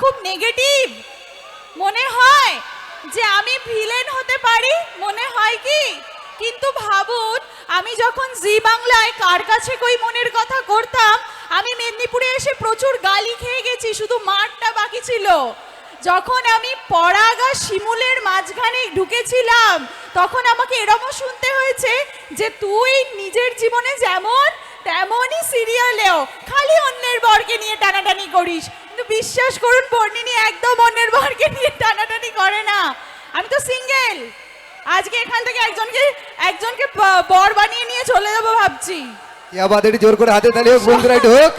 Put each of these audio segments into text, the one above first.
খুব নেগেটিভ মনে হয় যে আমি ভিলেন হতে পারি? মনে হয় কি? কিন্তু ভাবুন, আমি যখন জি বাংলায় কার কাছে কই মনের কথা করতাম, আমি মেদিনীপুরে এসে প্রচুর গালি খেয়ে গেছি, শুধু মাঠটা বাকি ছিল। যখন আমি পরাগা শিমুলের মাঝখানে ঢুকেছিলাম, তখন আমাকে এরকমও শুনতে হয়েছে যে তুই নিজের জীবনে যেমন, তেমনই সিরিয়ালেও খালি অন্যের বরকে নিয়ে টানাটানি করিস। বিশ্বাস করুন বর্ণিনী একদম অন্যের বরকে নিয়ে টানাটানি করে না। আমি তো সিঙ্গেল আজকে এখান থেকে একজনকে একজনকে বর বানিয়ে নিয়ে চলে যাব ভাবছি। ইয়া বাদ একটু জোর করে হাতে তালি হোক বন্ধুরা একটু হোক।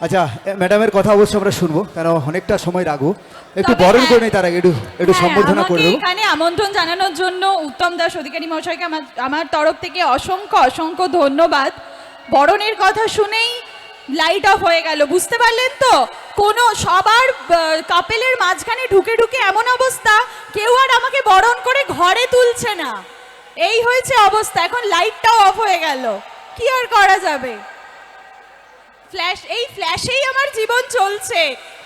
আচ্ছা ম্যাডামের কথা অবশ্যই আমরা শুনব কেন অনেকটা সময় রাখব। একটু বরণ হ্যাঁ- করে নেই তার আগে একটু একটু হ্যাঁ, সম্বর্ধনা করে দেবো। এখানে আমন্ত্রণ জানানোর জন্য উত্তম দাস অধিকারী মহাশয়কে আমার আমার তরফ থেকে অসংখ্য অসংখ্য ধন্যবাদ। বরণের কথা শুনেই লাইট অফ হয়ে গেল, বুঝতে পারলেন তো? কোনো, সবার কাপেলের মাঝখানে ঢুকে ঢুকে এমন অবস্থা, কেউ আর আমাকে বরণ করে ঘরে তুলছে না। এই হয়েছে অবস্থা, এখন লাইটটাও অফ হয়ে গেল। কি আর করা যাবে? ফ্ল্যাশ এই ফ্ল্যাশেই আমার জীবন চলছে।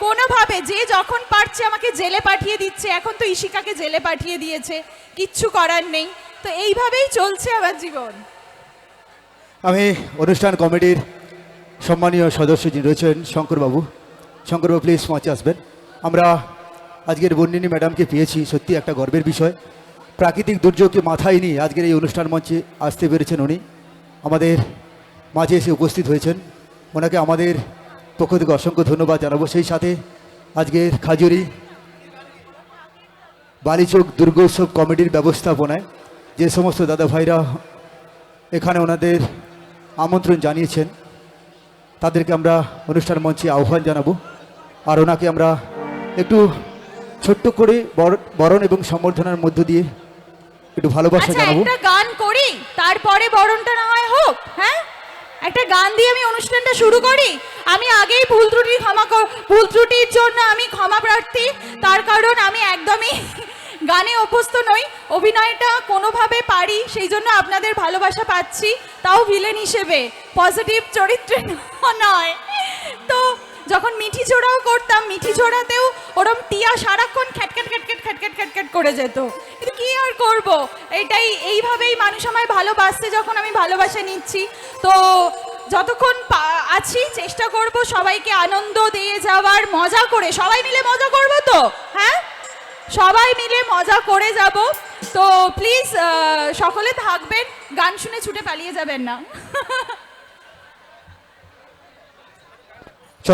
কোনোভাবে, যে যখন পারছে আমাকে জেলে পাঠিয়ে দিচ্ছে, এখন তো ইশিকাকে জেলে পাঠিয়ে দিয়েছে, কিচ্ছু করার নেই। তো এইভাবেই চলছে আমার জীবন। আমি অনুষ্ঠান কমিটির সম্মানীয় সদস্য যিনি রয়েছেন, শঙ্করবাবু। শঙ্করবাবু প্লিজ মঞ্চে আসবেন আমরা আজকের বর্ণিনী ম্যাডামকে পেয়েছি, সত্যি একটা গর্বের বিষয়। প্রাকৃতিক দুর্যোগকে মাথায় নিয়ে আজকের এই অনুষ্ঠান মঞ্চে আসতে পেরেছেন উনি। আমাদের মাঝে এসে উপস্থিত হয়েছেন। ওনাকে আমাদের পক্ষ থেকে অসংখ্য ধন্যবাদ জানাব। সেই সাথে আজকের খাজুরি বালিচক দুর্গোৎসব কমিটির ব্যবস্থাপনায় যে সমস্ত দাদা ভাইরা এখানে ওনাদের আমন্ত্রণ জানিয়েছেন তাদেরকে আমরা অনুষ্ঠান মঞ্চে আহ্বান জানাব। আর ওনাকে আমরা একটু ছোট্ট করে বর- বরণ এবং সম্বর্ধনার মধ্য দিয়ে একটু ভালোবাসা আচ্ছা জানাব। একটা গান করি তারপরে বরণটা না হয় হোক হ্যাঁ? একটা গান দিয়ে আমি অনুষ্ঠানটা শুরু করি। আমি আগেই ভুল ত্রুটি ক্ষমা ভুল ত্রুটির জন্য আমি ক্ষমা প্রার্থী। তার কারণ আমি একদমই গানে অভ্যস্ত নই, অভিনয়টা কোনোভাবে পারি, সেই জন্য আপনাদের ভালোবাসা পাচ্ছি, তাও ভিলেন হিসেবে, পজিটিভ চরিত্রে নয়। তো যখন মিঠি ছোড়াও করতাম, মিঠি ছোড়াতেও ওরম টিয়া সারাক্ষণ খ্যাটখ্যাট খ্যাটখ্যাট খ্যাটখ্যাট খ্যাটখ্যাট করে যেত। কিন্তু কি আর করব? এটাই, এইভাবেই মানুষ আমায় ভালোবাসছে যখন আমি ভালোবাসা নিচ্ছি। তো যতক্ষণ আছি, চেষ্টা করব সবাইকে আনন্দ দিয়ে যাওয়ার, মজা করে, সবাই মিলে মজা করব তো? হ্যাঁ? সবাই মিলে মজা করে যাব। তো প্লিজ সকলে থাকবেন, গান শুনে ছুটে পালিয়ে যাবেন না।